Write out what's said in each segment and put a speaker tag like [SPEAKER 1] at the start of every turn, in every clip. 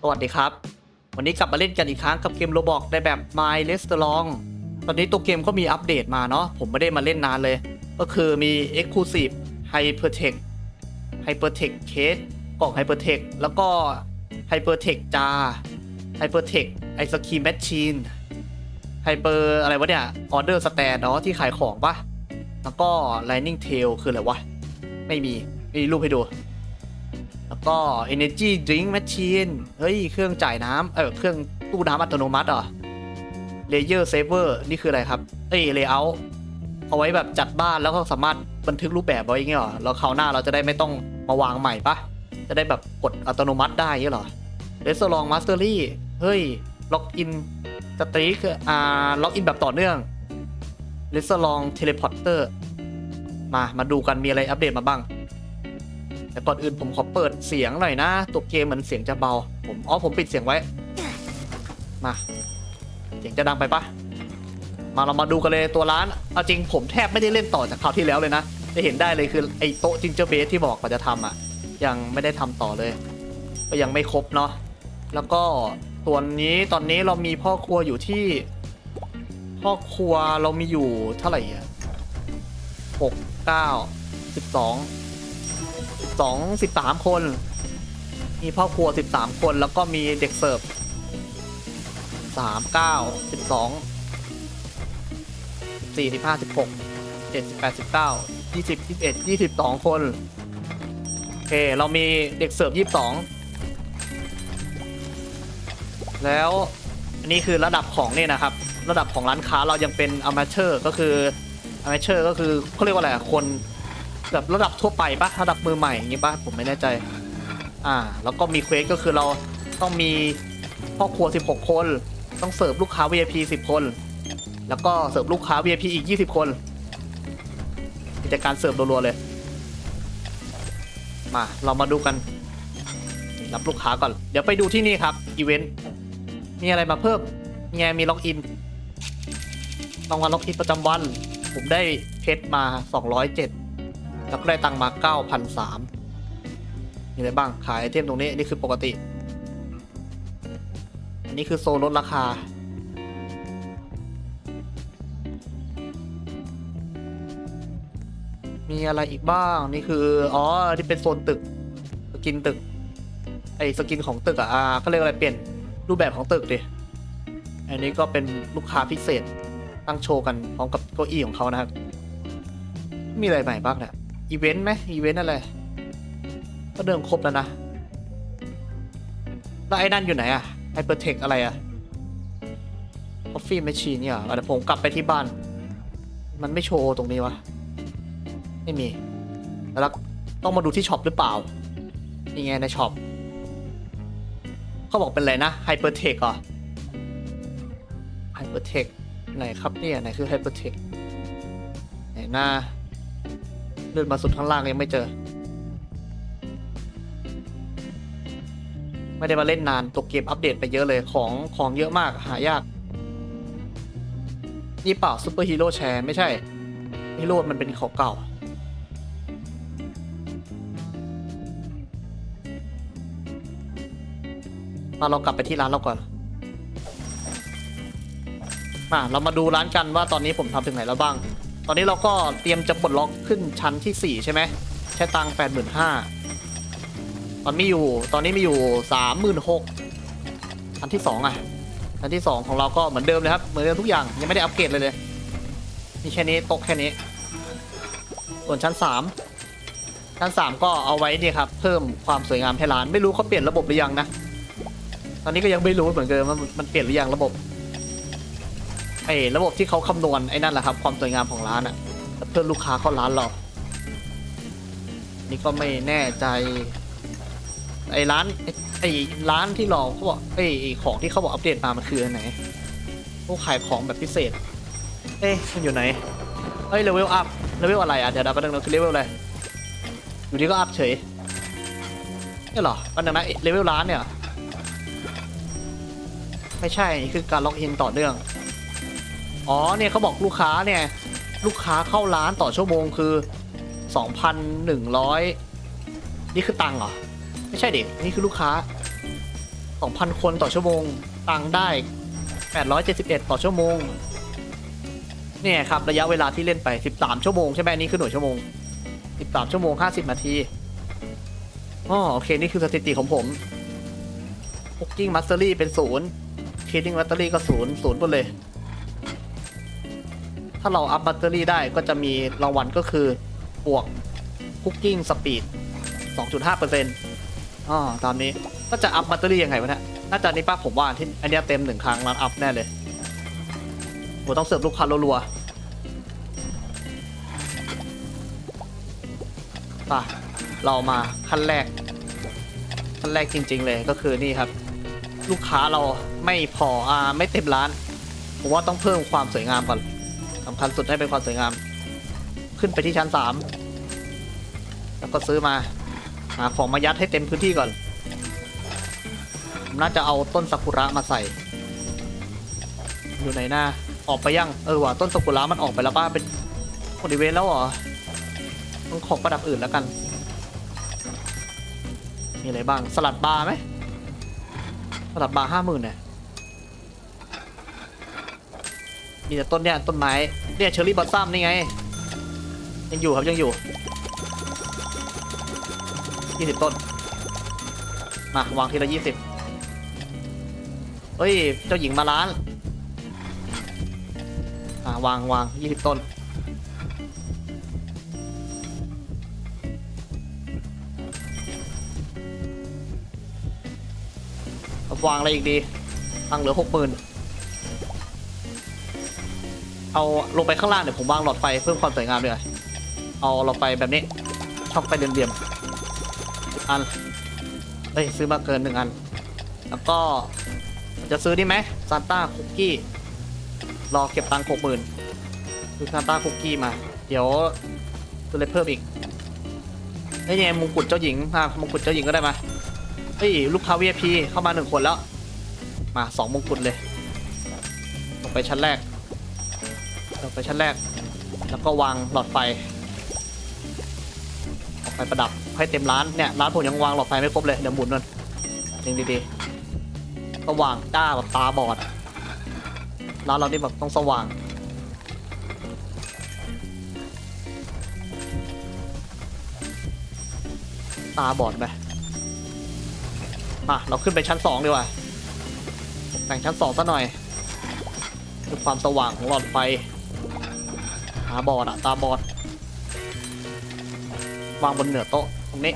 [SPEAKER 1] สวัสดีครับ วันนี้กลับมาเล่นกันอีกครั้งกับเกมโรบอกในแบบ My Restaurant ตอนนี้ตัวเกมก็มีอัปเดตมาเนาะผมไม่ได้มาเล่นนานเลย ก็คือมี Exclusive Hypertech Hypertech Case กล่อง Hypertech แล้วก็ Hypertech จา Hypertech Ice Cream Machine Hyper อะไรวะเนี่ย Order Stand เนาะที่ขายของปะแล้วก็ Lightning Tail คืออะไรวะ ไม่มีไม่มีรูปให้ดู แล้วก็ Energy Drink Machine เฮ้ย เครื่องจ่ายน้ำเออเครื่องตู้น้ำอัตโนมัติเหรอ Layer Saver นี่คืออะไรครับ เอ้ย Layout เอาไว้แบบจัดบ้านแล้วก็สามารถบันทึกรูปแบบไว้อย่างเงี้ยหรอแล้วคราวหน้าเราจะได้ไม่ต้องมาวางใหม่ปะจะได้แบบกดอัตโนมัติได้เงี้ยหรอ Restaurant Mastery เฮ้ย ล็อกอินสตรีคืออ่าล็อกอินแบบต่อเนื่อง Restaurant Teleporter มา มาดูกันมีอะไรอัปเดตมาบ้าง แต่ก่อนอื่นผมขอเปิดเสียงหน่อยนะตัวเกมมันเสียงจะเบา ผมอ๋อผมปิดเสียงไว้ มา เสียงจะดังไปปะมาเรามาดูกันเลยตัวร้านเอาจริงผมแทบไม่ได้เล่นต่อจากคราวที่แล้วเลยนะจะเห็นได้เลยคือไอ้โต๊ะจิงเจอร์เบสที่บอกว่าจะทำอะ ยังไม่ได้ทำต่อเลย ก็ยังไม่ครบเนาะแล้วก็ตัวนี้ตอนนี้เรามีพ่อครัวอยู่ที่ พ่อครัวเรามีอยู่เท่าไหร่อะหกเก้าสิบสอง สองสิบสามคน มีพ่อครัวสิบสามคนแล้วก็มีเด็กเสิร์ฟสามเก้าสิบสองสี่สิบห้าสิบหกเจ็ดสิบแปดสิบเก้ายี่สิบยี่สิบเอ็ดยี่สิบสองคน โอเค เรามีเด็กเสิร์ฟยี่สิบสองแล้วอันนี้คือระดับของนี่นะครับ ระดับของร้านค้าเรายังเป็นอ m มเ u อร์ก็คืออ m มเ u อร์ก็คือเขาเรียกว่าอะไรคน แบบระดับทั่วไปปะระดับมือใหม่อย่างงี้ปะผมไม่แน่ใจ อ่า แล้วก็มีเควสก็คือเราต้องมีพ่อครัว 16 คน ต้องเสิร์ฟลูกค้า VIP 10 คน แล้วก็เสิร์ฟลูกค้า VIP อีก 20 คนกิจการเสิร์ฟรัวๆเลย มาเรามาดูกัน รับลูกค้าก่อน เดี๋ยวไปดูที่นี่ครับอีเวนต์มีอะไรมาเพิ่มไงมีล็อกอินรางวัลล็อกอินประจำวัน ผมได้เพชรมา 207 แล้วก็ได้ตังค์มา 9,003มีอะไรบ้าง ขายไอเทมตรงนี้ นี่คือปกติ อันนี้คือโซนลดราคา มีอะไรอีกบ้าง นี่คือ อ๋อนี่เป็นโซนตึก สกินตึก ไอสกินของตึกอะอ่าเขาเรียกอะไรเปลี่ยนรูปแบบของตึกดิ อันนี้ก็เป็นลูกค้าพิเศษตั้งโชว์กันพร้อมกับเก้าอี้ของเขานะครับ มีอะไรใหม่บ้างเนี่ย อีเวนต์ไหมอีเวนต์อะไร ก็เดิมครบแล้วนะ แล้วไอ้นั่นอยู่ไหนอะไฮเปอร์เทคอะไรอะคอฟฟี่แมชชีนเนี่ยเหรอเดี๋ยวผมกลับไปที่บ้าน มันไม่โชว์ตรงนี้วะ ไม่มี แล้วต้องมาดูที่ช็อปหรือเปล่า นี่ไงในช็อปเขาบอกเป็นอะไรนะไฮเปอร์เทคเหรอไฮเปอร์เทคไหนครับเนี่ยไหนคือไฮเปอร์เทคไหนหน้า เลื่อนมาสุดข้างล่างยังไม่เจอ ไม่ได้มาเล่นนานตัวเกมอัปเดตไปเยอะเลยของของเยอะมากหายาก นี่เปล่าซูเปอร์ฮีโร่แชร์ไม่ใช่ฮีโร่มันเป็นของเก่ามาเรากลับไปที่ร้านเราก่อนมาเรามาดูร้านกันว่าตอนนี้ผมทำถึงไหนแล้วบ้าง ตอนนี้เราก็เตรียมจะปลดล็อกขึ้นชั้นที่ 4 ใช่ไหมใช้ตังค์แปดหมื่นห้าตอนมีอยู่ ตอนนี้มีอยู่สามหมื่นหกชั้นที่สองอะชั้นที่สองของเราก็เหมือนเดิมเลยครับ เหมือนเดิมทุกอย่างยังไม่ได้อัปเกรดเลยเลยมีแค่นี้ตกแค่นี้ ส่วนชั้นสามชั้นสามก็เอาไว้เนี่ยครับ เพิ่มความสวยงามให้ร้านไม่รู้เขาเปลี่ยนระบบหรือยังนะ ตอนนี้ก็ยังไม่รู้เหมือนเดิมว่ามันเปลี่ยนหรือยังระบบ ไอ้ระบบที่เขาคำนวณไอ้นั่นแหละครับ ความสวยงามของร้านอะเพื่อลูกค้าเข้าร้านเรา นี่ก็ไม่แน่ใจ ไอ้ร้านไอ้ไอ้ร้านที่เราเขาบอกไอ้ไอ้ของที่เขาบอกอัปเดตมามันคืออันไหนพวกขายของแบบพิเศษ เอ๊ะมันอยู่ไหนเอ้ยเลเวลอัพเลเวลอะไรอะเดี๋ยวเราไปดูคือเลเวลอะไรอยู่ดีก็อัพเฉยนี่เหรอปันนึงนะเลเวลร้านเนี่ยไม่ใช่นี่คือการล็อกอินต่อเนื่อง อ๋อเนี่ยเขาบอกลูกค้าเนี่ย ลูกค้าเข้าร้านต่อชั่วโมงคือ 2,100 นี่คือตังค์เหรอ ไม่ใช่เด็กนี่คือลูกค้า 2,000 คนต่อชั่วโมง ตังค์ได้ 871 ต่อชั่วโมง เนี่ยครับระยะเวลาที่เล่นไป 13 ชั่วโมงใช่ไหมนี่คือหน่วยชั่วโมง 13 ชั่วโมง 50 นาทีอ๋อโอเค นี่คือสถิติของผม Cooking Mastery เป็นศูนย์ Cleaning Mastery ก็ศูนย์ศูนย์หมดเลย ถ้าเราอัพ Mastery ได้ก็จะมีรางวัลก็คือบวก Cooking Speed 2.5%อ๋อตามนี้ก็จะอัพ Mastery ยังไงวะเนี่ยน่าจะนี้ป้าผมว่าที่อันนี้เต็มหนึ่งครั้งแล้วอัพแน่เลยผมต้องเสิร์ฟลูกค้ารัวๆป่ะเรามาขั้นแรก ขั้นแรกจริง ๆ เลยก็คือนี่ครับ ลูกค้าเราไม่พออ่าไม่เต็มร้าน ผมว่าต้องเพิ่มความสวยงามก่อน สำคัญสุดให้เป็นความสวยงาม ขึ้นไปที่ชั้นสามแล้วก็ซื้อมา หาของมายัดให้เต็มพื้นที่ก่อน น่าจะเอาต้นซากุระมาใส่ อยู่ไหนหน้า ออกไปยัง เออว่ะต้นซากุระมันออกไปแล้วป้าเป็นบริเวณแล้วเหรอ ต้องของประดับอื่นแล้วกัน มีอะไรบ้าง สลัดบาร์ไหมสลัดบาร์ห้าหมื่นเนี่ย มีแต่ต้นเนี่ยต้นไม้เนี่ยเชอร์รี่บอสซัมนี่ไง ยังอยู่ครับยังอยู่ยี่สิบต้น มาวางทีละยี่สิบเฮ้ย เจ้าหญิงมาร้านอ่าวางวางยี่สิบต้น วางอะไรอีกดี ตังเหลือหกหมื่น เอาลงไปข้างล่างเดี๋ยวผมวางหลอดไฟเพิ่มความสวยงามด้วยเอาหลอดไฟแบบนี้ช่องไฟเดียมๆอันเฮ้ยซื้อมาเกินหนึ่งอัน แล้วก็จะซื้อนี่ไหมซานต้าคุกกี้รอเก็บตังค์หกหมื่นซื้อซานต้าคุกกี้มา เดี๋ยวซื้ออะไรเพิ่มอีกไอ้ยเนี่ยมงกุฎเจ้าหญิงอะมงกุฎเจ้าหญิงก็ได้มาเฮ้ยลูกค้า VIP เข้ามาหนึ่งคนแล้ว มาสองมงกุฎเลย ลงไปชั้นแรก ไปชั้นแรก แล้วก็วางหลอดไฟ ไฟประดับให้เต็มร้านเนี่ยร้านผมยังวางหลอดไฟไม่ครบเลยเดี๋ยวหมุนนั่นยิงดีๆก็วางจ้าแบบตาบอดร้านเรานี่แบบต้องสว่างตาบอดไปมาเราขึ้นไปชั้นสองดีกว่าแต่งชั้นสองซะหน่อยด้วยความสว่างของหลอดไฟ ตาบอดอะตาบอด วางบนเหนือโต๊ะตรงนี้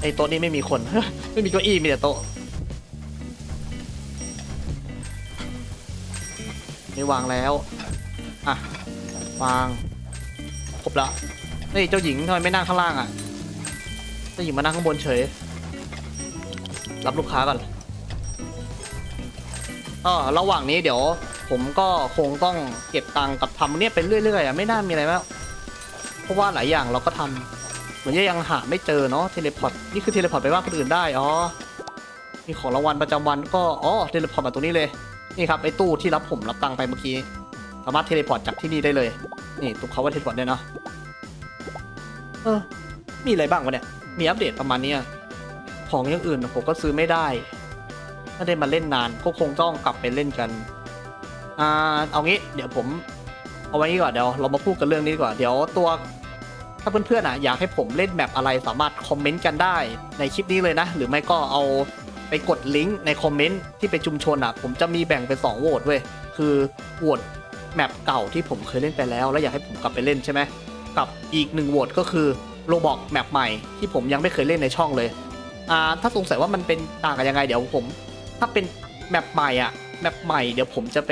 [SPEAKER 1] ไอ้โต๊ะนี้ไม่มีคน ไม่มีเก้าอี้มีแต่โต๊ะนี่วางแล้ว อะ วาง ครบละเฮ้ยเจ้าหญิงทำไมไม่นั่งข้างล่างอะ เจ้าหญิงมานั่งข้างบนเฉย รับลูกค้าก่อน ก็ระหว่างนี้เดี๋ยว ผมก็คงต้องเก็บตังค์กับทำเนี่ยไปเรื่อยๆอะไม่น่ามีอะไรมากเพราะว่าหลายอย่างเราก็ทำเหมือนยังหาไม่เจอเนาะเทเลพอร์ตนี่คือเทเลพอร์ตไปว่าคนอื่นได้อ๋อมีของรางวัลประจำวันก็อ๋อเทเลพอร์ตมาตรงนี้เลยนี่ครับไอ้ตู้ที่รับผมรับตังค์ไปเมื่อกี้สามารถเทเลพอร์ตจากที่นี่ได้เลย นี่ตรงเขาว่าเทเลพอร์ตเนี่ยเนาะเออมีอะไรบ้างวะเนี่ยมีอัปเดตประมาณนี้ของอย่างอื่นผมก็ซื้อไม่ได้ ไม่ได้มาเล่นนาน ก็คงต้องกลับไปเล่นกันอ่าเอางี้เดี๋ยวผม เอาไว้นี่ก่อนเดี๋ยวเรามาพูดกันเรื่องนี้ดีกว่าเดี๋ยวตัว ถ้าเพื่อนๆอะอยากให้ผมเล่นแบบอะไรสามารถคอมเมนต์กันได้ในคลิปนี้เลยนะ หรือไม่ก็เอาไปกดลิงก์ในคอมเมนต์ที่เป็นชุมชนอะ ผมจะมีแบ่งเป็น2โหวตเว้ยคือโหวตแมปเก่าที่ผมเคยเล่นไปแล้ว แล้วอยากให้ผมกลับไปเล่นใช่ไหมกับอีกหนึ่งโหวตก็คือโรบอกแมปใหม่ที่ผมยังไม่เคยเล่นในช่องเลยอ่าถ้าสงสัยว่ามันเป็นต่างกันยังไงเดี๋ยวผม ถ้าเป็นแมปใหม่อะแมปใหม่เดี๋ยวผมจะไป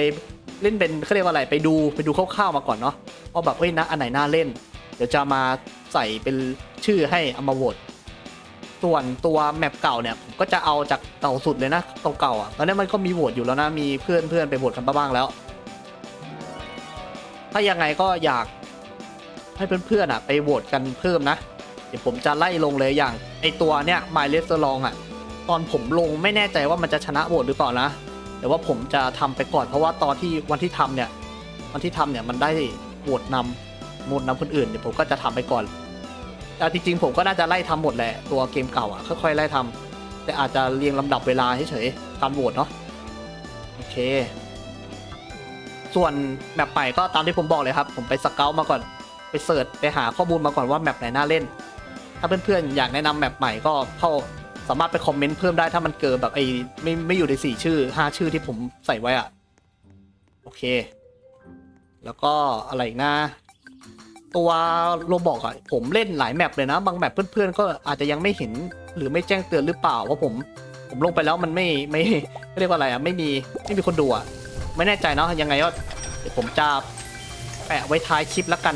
[SPEAKER 1] เล่นเป็นเขาเรียกว่าอะไรไปดูไปดูคร่าวๆมาก่อนเนาะว่าแบบเฮ้ยนะอันไหนน่าเล่น เดี๋ยวจะมาใส่เป็นชื่อให้เอามาโหวตส่วนตัวแมปเก่าเนี่ยผมก็จะเอาจากเก่าสุดเลยนะเก่าๆอะตอนนี้มันก็มีโหวตอยู่แล้วนะมีเพื่อนๆไปโหวตกันบ้างแล้ว ถ้ายังไงก็อยากให้เพื่อนๆอะไปโหวตกันเพิ่มนะ เดี๋ยวผมจะไล่ลงเลยอย่างไอตัวเนี้ย My l e s t e r o n g อะ ตอนผมลงไม่แน่ใจว่ามันจะชนะโหวตหรือเปล่านะ แต่ว่าผมจะทำไปก่อนเพราะว่าตอนที่วันที่ทำเนี่ยวันที่ทำเนี่ยมันได้โหวตนำโหวตนำคนอื่นเดี๋ยวผมก็จะทำไปก่อนแต่จริงๆผมก็น่าจะไล่ทำหมดแหละตัวเกมเก่าอะค่อยๆไล่ทำแต่อาจจะเรียงลำดับเวลาเฉยๆตามโหวตเนาะโอเค ส่วนแมปใหม่ก็ตามที่ผมบอกเลยครับ ผมไปสเกลมาก่อนไปเสิร์ชไปหาข้อมูลมาก่อนว่าแมปไหนน่าเล่น ถ้าเพื่อนๆอยากแนะนำแมปใหม่ก็เข้า สามารถไปคอมเมนต์เพิ่มได้ถ้ามันเกินแบบไอ้ไม่ไม่อยู่ในสี่ชื่อห้าชื่อที่ผมใส่ไว้อะโอเค แล้วก็อะไรนะ ตัวโรบอกอะผมเล่นหลายแมปเลยนะ บางแมปเพื่อนๆก็อาจจะยังไม่เห็นหรือไม่แจ้งเตือนหรือเปล่าว่าผมผมลงไปแล้วมันไม่ไม่ไม่เรียกว่าอะไรอะไม่มีไม่มีคนดูอะไม่แน่ใจเนาะยังไงก็เดี๋ยวผมจะแปะไว้ท้ายคลิปแล้วกัน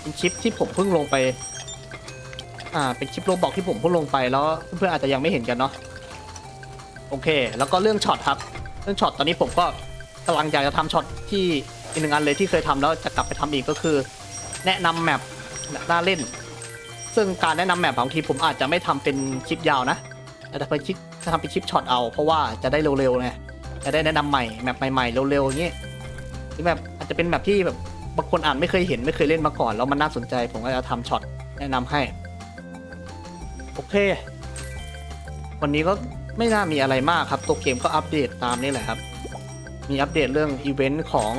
[SPEAKER 1] เป็นคลิปที่ผมเพิ่งลงไป อ่าเป็นคลิปโรบอกที่ผมเพิ่งลงไปแล้วเพื่อนๆอาจจะยังไม่เห็นกันเนาะโอเค แล้วก็เรื่องช็อตครับ เรื่องช็อตตอนนี้ผมก็กำลังอยากจะทำช็อตที่อีกหนึ่งอันเลยที่เคยทำแล้วจะกลับไปทำอีกก็คือ แนะนำแมปน่าเล่น ซึ่งการแนะนำแมปบางทีผมอาจจะไม่ทำเป็นคลิปยาวนะแต่จะเป็นคลิปจะทำเป็นคลิปช็อตเอาเพราะว่าจะได้เร็วๆไงจะได้แนะนำใหม่แมปใหม่ๆเร็วๆอย่างเงี้ยหรือแบบอาจจะเป็นแมปที่แบบบางคนอ่านไม่เคยเห็นไม่เคยเล่นมาก่อนแล้วมันน่าสนใจผมก็จะทำช็อตแนะนำให้ เค วันนี้ก็ไม่น่ามีอะไรมากครับ ตัวเกมก็อัปเดตตามนี่แหละครับ มีอัปเดตเรื่องอีเวนต์ของ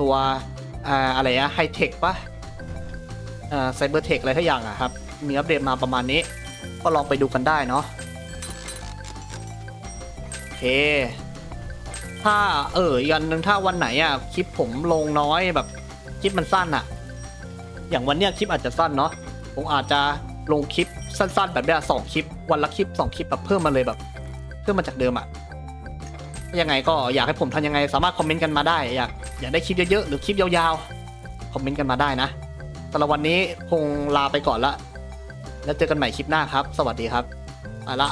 [SPEAKER 1] ตัวอ่าอะไรอะไฮเทคปะอ่าไซเบอร์เทคอะไรทุกอย่างอะครับ มีอัปเดตมาประมาณนี้ ก็ลองไปดูกันได้เนาะโอเค ถ้าเอออีกอันหนึ่งถ้าวันไหนอะคลิปผมลงน้อยแบบคลิปมันสั้นอะอย่างวันเนี้ยคลิปอาจจะสั้นเนาะผมอาจจะลงคลิป สั้นๆ แบบเนี้ยสองคลิป วันละคลิปสองคลิปแบบเพิ่มมาเลยแบบ เพิ่มมาจากเดิมอะยังไงก็อยากให้ผมทำยังไงสามารถคอมเมนต์กันมาได้ อยากอยากได้คลิปเยอะๆหรือคลิปยาวๆคอมเมนต์กันมาได้นะสำหรับวันนี้คงลาไปก่อนละ แล้วเจอกันใหม่คลิปหน้าครับ สวัสดีครับไปละ